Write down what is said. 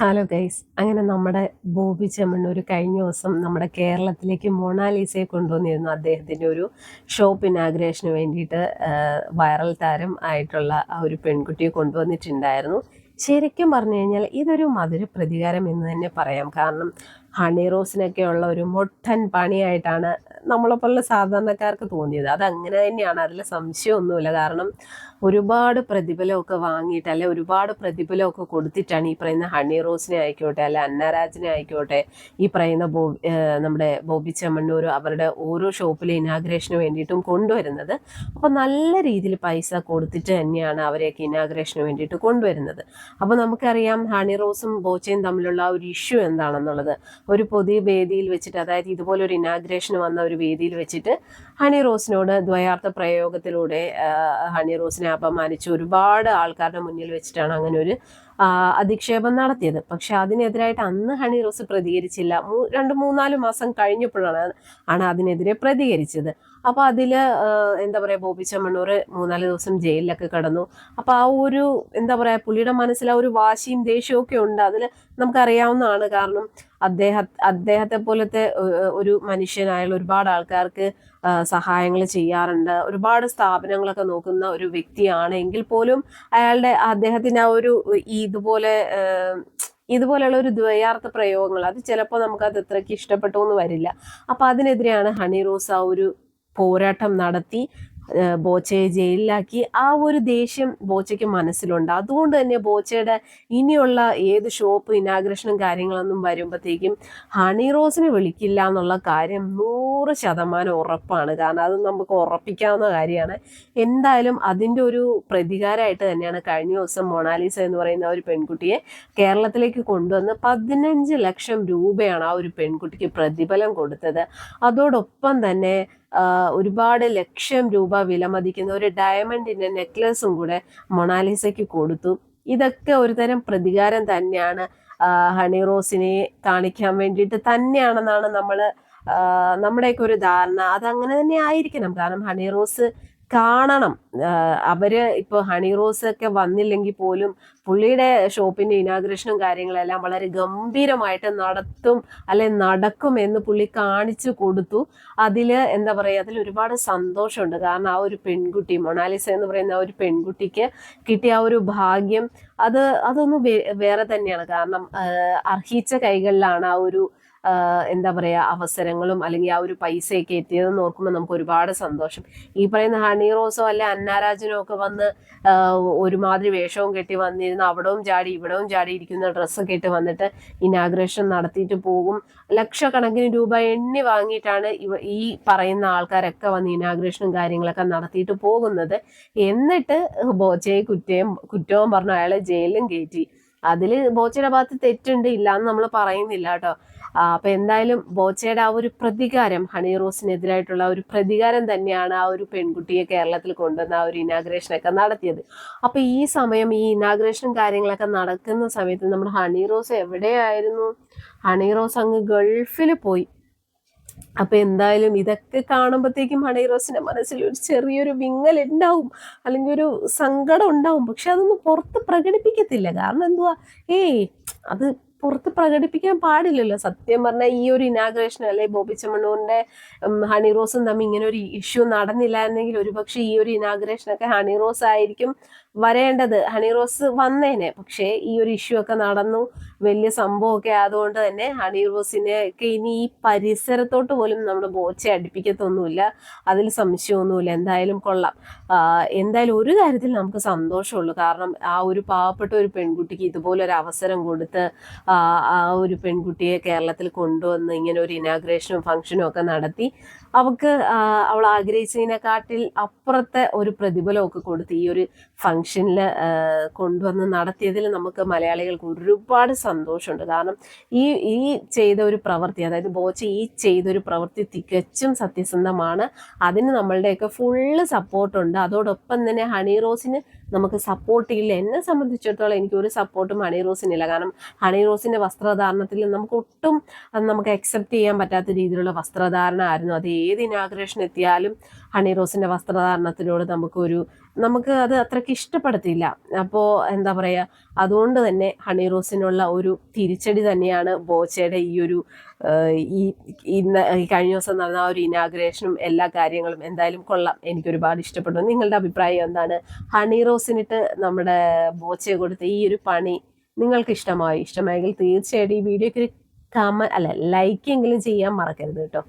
Hello guys അങ്ങനെ നമ്മുടെ ബോബി ചെമ്മണ്ണൂർ കഴിഞ്ഞ ദിവസം നമ്മുടെ കേരളത്തിലേക്ക് മൊണാലിസയെ കൊണ്ടുവന്നിരുന്നു. അദ്ദേഹത്തിന്റെ ഒരു ഷോപ്പ് ഇനാഗ്രേഷന് വേണ്ടിയിട്ട് വൈറൽ താരം ആയിട്ടുള്ള ആ ഒരു പെൺകുട്ടിയെ കൊണ്ടുവന്നിട്ടുണ്ടായിരുന്നു. ശരിക്കും പറഞ്ഞു കഴിഞ്ഞാൽ ഇതൊരു മധുര പ്രതികാരം എന്ന് തന്നെ പറയാം. കാരണം ഹണി റോസിനൊക്കെ ഉള്ള ഒരു മൊട്ടൻ പണിയായിട്ടാണ് നമ്മളെപ്പോലുള്ള സാധാരണക്കാർക്ക് തോന്നിയത്. അത് അങ്ങനെ തന്നെയാണ്. അതിൽ സംശയമൊന്നുമില്ല. കാരണം ഒരുപാട് പ്രതിഫലമൊക്കെ വാങ്ങിയിട്ട് അല്ലെ ഒരുപാട് പ്രതിഫലമൊക്കെ കൊടുത്തിട്ടാണ് ഈ പറയുന്ന ഹണി റോസിനെ ആയിക്കോട്ടെ അല്ലെ അന്നരാജിനെ ആയിക്കോട്ടെ ഈ പറയുന്ന നമ്മുടെ ബോബി ചെമ്മണ്ണൂർ അവരുടെ ഓരോ ഷോപ്പിലെ ഇനാഗ്രേഷന് വേണ്ടിയിട്ടും കൊണ്ടുവരുന്നത്. അപ്പോൾ നല്ല രീതിയിൽ പൈസ കൊടുത്തിട്ട് തന്നെയാണ് അവരെയൊക്കെ ഇനാഗ്രേഷന് വേണ്ടിയിട്ട് കൊണ്ടുവരുന്നത്. അപ്പോൾ നമുക്കറിയാം ഹണി റോസും ബോച്ചയും തമ്മിലുള്ള ആ ഒരു ഇഷ്യൂ എന്താണെന്നുള്ളത്. ഒരു പൊതു വേദിയിൽ വെച്ചിട്ട് അതായത് ഇതുപോലെ ഒരു ഇനാഗ്രേഷൻ വന്ന ഒരു വേദിയിൽ വെച്ചിട്ട് ഹണി റോസിനോട് ദ്വയാർത്ഥ പ്രയോഗത്തിലൂടെ ഹണി റോസിനെ അപമാനിച്ച് ഒരുപാട് ആൾക്കാരുടെ മുന്നിൽ വെച്ചിട്ടാണ് അങ്ങനെ ഒരു അധിക്ഷേപം നടത്തിയത്. പക്ഷെ അതിനെതിരായിട്ട് അന്ന് ഹണി റോസ് പ്രതികരിച്ചില്ല. രണ്ട് മൂന്നാൽ മാസം കഴിഞ്ഞപ്പോഴാണ് ആണ് അതിനെതിരെ പ്രതികരിച്ചത്. അപ്പോൾ അതിൽ എന്താ പറയുക ബോബി ചമ്മണ്ണൂർ മൂന്നാൽ ദിവസം ജയിലിലൊക്കെ കടന്നു. അപ്പോൾ ആ ഒരു എന്താ പറയുക പുള്ളിയുടെ മനസ്സിൽ ആ ഒരു വാശിയും ദേഷ്യവും ഒക്കെ ഉണ്ട്. അതിൽ നമുക്കറിയാവുന്നതാണ് കാരണം അദ്ദേഹം അദ്ദേഹത്തെ പോലത്തെ ഒരു മനുഷ്യനായുള്ള ഒരുപാട് ആൾക്കാർക്ക് സഹായങ്ങൾ ചെയ്യാറുണ്ട്. ഒരുപാട് സ്ഥാപനങ്ങളൊക്കെ നോക്കുന്ന ഒരു വ്യക്തിയാണ്. എങ്കിൽ പോലും അയാളുടെ അദ്ദേഹത്തിന്റെ ആ ഒരു ഈ ഇതുപോലെ ഇതുപോലെയുള്ള ഒരു ദ്വയാർത്ഥ പ്രയോഗങ്ങൾ അത് ചിലപ്പോൾ നമുക്ക് അത് ഇത്രയ്ക്ക് ഇഷ്ടപ്പെട്ടു എന്ന് വരില്ല. അപ്പം അതിനെതിരെയാണ് ഹണി റോസ് ആ ഒരു പോരാട്ടം നടത്തി. ബോച്ചയെ ജയിലിലാക്കി. ആ ഒരു ദേഷ്യം ബോച്ചയ്ക്ക് മനസ്സിലുണ്ട്. അതുകൊണ്ട് തന്നെ ബോച്ചയുടെ ഇനിയുള്ള ഏത് ഷോപ്പ് ഇനാഗ്രേഷനും കാര്യങ്ങളൊന്നും വരുമ്പോഴത്തേക്കും ഹണി റോസിനെ വിളിക്കില്ല എന്നുള്ള കാര്യം നൂറ് ശതമാനം ഉറപ്പാണ്. കാരണം അത് നമുക്ക് ഉറപ്പിക്കാവുന്ന കാര്യമാണ്. എന്തായാലും അതിന്റെ ഒരു പ്രതികാരമായിട്ട് തന്നെയാണ് കഴിഞ്ഞ ദിവസം മൊണാലിസ എന്ന് പറയുന്ന ഒരു പെൺകുട്ടിയെ കേരളത്തിലേക്ക് കൊണ്ടുവന്ന് പതിനഞ്ച് ലക്ഷം രൂപയാണ് ആ ഒരു പെൺകുട്ടിക്ക് പ്രതിഫലം കൊടുത്തത്. അതോടൊപ്പം തന്നെ ഒരുപാട് ലക്ഷം രൂപ വിലമതിക്കുന്ന ഒരു ഡയമണ്ടിന്റെ നെക്ലസും കൂടെ മൊണാലിസയ്ക്ക് കൊടുത്തു. ഇതൊക്കെ ഒരുതരം പ്രതികാരം തന്നെയാണ്. ഹണി റോസിനെ കാണിക്കാൻ വേണ്ടിയിട്ട് തന്നെയാണെന്നാണ് നമ്മൾ നമ്മുടെയൊക്കെ ഒരു ധാരണ. അതങ്ങനെ തന്നെ ആയിരിക്കണം. കാരണം ഹണി റോസ് കാണണം. അവർ ഇപ്പോൾ ഹണി റോസ് ഒക്കെ വന്നില്ലെങ്കിൽ പോലും പുള്ളിയുടെ ഷോപ്പിന്റെ ഇനാഗ്രേഷനും കാര്യങ്ങളെല്ലാം വളരെ ഗംഭീരമായിട്ട് നടത്തും അല്ലെ നടക്കും എന്ന് പുള്ളി കാണിച്ചു കൊടുത്തു. അതിൽ എന്താ പറയുക അതിൽ ഒരുപാട് സന്തോഷമുണ്ട്. കാരണം ആ ഒരു പെൺകുട്ടി മൊണാലിസ എന്ന് പറയുന്ന ആ ഒരു പെൺകുട്ടിക്ക് കിട്ടിയ ആ ഒരു ഭാഗ്യം അത് അതൊന്ന് വേറെ തന്നെയാണ്. കാരണം അർഹിച്ച കൈകളിലാണ് ആ ഒരു എന്താ പറയുക അവസരങ്ങളും അല്ലെങ്കിൽ ആ ഒരു പൈസയൊക്കെ എത്തിയതെന്ന് ഓർക്കുമ്പോൾ നമുക്ക് ഒരുപാട് സന്തോഷം. ഈ പറയുന്ന ഹണി റോസോ അല്ലെ അന്നാരാജനോ ഒക്കെ വന്ന് ഒരുമാതിരി വേഷവും കെട്ടി വന്നിരുന്ന് അവിടവും ചാടി ഇവിടവും ചാടി ഇരിക്കുന്ന ഡ്രസ്സൊക്കെ ഇട്ട് വന്നിട്ട് ഇനാഗ്രേഷൻ നടത്തിയിട്ട് പോകും. ലക്ഷക്കണക്കിന് രൂപ എണ്ണി വാങ്ങിയിട്ടാണ് ഇവ ഈ പറയുന്ന ആൾക്കാരൊക്കെ വന്ന് ഇനാഗ്രേഷനും കാര്യങ്ങളൊക്കെ നടത്തിയിട്ട് പോകുന്നത്. എന്നിട്ട് ബോച്ചയെ കുറ്റയും കുറ്റവും പറഞ്ഞു അയാളെ ജയിലിലും കയറ്റി അതിൽ ബോച്ചയുടെ ഭാഗത്ത് തെറ്റുണ്ട് ഇല്ല എന്ന് നമ്മൾ പറയുന്നില്ല കേട്ടോ. അപ്പൊ എന്തായാലും ബോച്ചയുടെ ആ ഒരു പ്രതികാരം ഹണി റോസിനെതിരായിട്ടുള്ള ഒരു പ്രതികാരം തന്നെയാണ് ആ ഒരു പെൺകുട്ടിയെ കേരളത്തിൽ കൊണ്ടുവന്ന ആ ഒരു ഇനാഗ്രേഷൻ ഒക്കെ നടത്തിയത്. അപ്പൊ ഈ സമയം ഈ ഇനാഗ്രേഷനും കാര്യങ്ങളൊക്കെ നടക്കുന്ന സമയത്ത് നമ്മൾ ഹണി റോസ് എവിടെയായിരുന്നു? ഹണി റോസ് അങ്ങ് ഗൾഫിൽ പോയി. അപ്പൊ എന്തായാലും ഇതൊക്കെ കാണുമ്പോഴത്തേക്കും ഹണീറോസിന്റെ മനസ്സിൽ ഒരു ചെറിയൊരു വിങ്ങൽ ഉണ്ടാവും അല്ലെങ്കിൽ ഒരു സങ്കടം ഉണ്ടാവും. പക്ഷെ അതൊന്നും പുറത്ത് പ്രകടിപ്പിക്കത്തില്ല. കാരണം എന്തുവാ? ഏയ് അത് പുറത്ത് പ്രകടിപ്പിക്കാൻ പാടില്ലല്ലോ. സത്യം പറഞ്ഞാൽ ഈ ഒരു ഇനാഗ്രേഷൻ അല്ലെ ബോബി ചെമ്മണ്ണൂറിന്റെ ഹണിറോസും ഹണി റോസും തമ്മിൽ ഇങ്ങനെ ഒരു ഇഷ്യൂ നടന്നില്ലായിരുന്നെങ്കിൽ ഒരുപക്ഷെ ഈ ഒരു ഇനാഗ്രേഷനൊക്കെ ഹണി റോസ് ആയിരിക്കും വരേണ്ടത്. ഹണി റോസ് വന്നേനെ. പക്ഷേ ഈ ഒരു ഇഷ്യൂ ഒക്കെ നടന്നു. വലിയ സംഭവമൊക്കെ ആയതുകൊണ്ട് തന്നെ ഹണി റോസിനെ ഒക്കെ ഇനി ഈ പരിസരത്തോട്ട് പോലും നമ്മൾ ബോച്ച അടുപ്പിക്കത്തൊന്നുമില്ല. അതിൽ സംശയമൊന്നുമില്ല. എന്തായാലും കൊള്ളാം. എന്തായാലും ഒരു കാര്യത്തിൽ നമുക്ക് സന്തോഷമുള്ളൂ. കാരണം ആ ഒരു പാവപ്പെട്ട ഒരു പെൺകുട്ടിക്ക് ഇതുപോലെ ഒരു അവസരം കൊടുത്ത് ആ ഒരു പെൺകുട്ടിയെ കേരളത്തിൽ കൊണ്ടുവന്ന് ഇങ്ങനെ ഒരു ഇനാഗ്രേഷനും ഫംഗ്ഷനും ഒക്കെ നടത്തി അവൾക്ക് അവൾ ആഗ്രഹിച്ചതിനെക്കാട്ടിൽ അപ്പുറത്തെ ഒരു പ്രതിഫലമൊക്കെ കൊടുത്ത് ഈ ഒരു ഫംഗ്ഷനിൽ കൊണ്ടുവന്ന് നടത്തിയതിൽ നമുക്ക് മലയാളികൾക്ക് ഒരുപാട് സന്തോഷമുണ്ട്. കാരണം ഈ ഈ ചെയ്ത ഒരു പ്രവൃത്തി അതായത് ബോച്ച ഈ ചെയ്തൊരു പ്രവൃത്തി തികച്ചും സത്യസന്ധമാണ്. അതിന് നമ്മളുടെയൊക്കെ ഫുള്ള് സപ്പോർട്ടുണ്ട് അതോടൊപ്പം തന്നെ ഹണി റോസിന് നമുക്ക് സപ്പോർട്ട് ഇല്ല എന്നെ സംബന്ധിച്ചിടത്തോളം എനിക്ക് ഒരു സപ്പോർട്ടും ഹണി റോസിനില്ല കാരണം ഹണി റോസിന്റെ വസ്ത്രധാരണത്തിൽ നമുക്ക് ഒട്ടും അത് നമുക്ക് അക്സെപ്റ്റ് ചെയ്യാൻ പറ്റാത്ത രീതിയിലുള്ള വസ്ത്രധാരണ ആയിരുന്നു. അത് ഏത് ഇനാഗ്രേഷൻ എത്തിയാലും ഹണി റോസിന്റെ വസ്ത്രധാരണത്തിനോട് നമുക്കൊരു നമുക്ക് അത് അത്രയ്ക്ക് ഇഷ്ടപ്പെടത്തില്ല. അപ്പോൾ എന്താ പറയുക അതുകൊണ്ട് തന്നെ ഹണി റോസിനുള്ള ഒരു തിരിച്ചടി തന്നെയാണ് ബോച്ചയുടെ ഈ ഒരു ഈ ഇന്ന് കഴിഞ്ഞ ദിവസം നടന്ന ആ ഒരു ഇനാഗ്രേഷനും എല്ലാ കാര്യങ്ങളും എന്തായാലും കൊള്ളാം. എനിക്ക് ഒരുപാട് ഇഷ്ടപ്പെട്ടു. നിങ്ങളുടെ അഭിപ്രായം എന്താണ്? ഹണി റോസിനിട്ട് നമ്മുടെ ബോച്ചയെ കൊടുത്ത ഈ ഒരു പണി നിങ്ങൾക്ക് ഇഷ്ടമായി? ഇഷ്ടമായെങ്കിൽ തീർച്ചയായിട്ടും ഈ വീഡിയോക്ക് ഒരു കമ അല്ല ലൈക്ക് എങ്കിലും ചെയ്യാൻ മറക്കരുത് കേട്ടോ.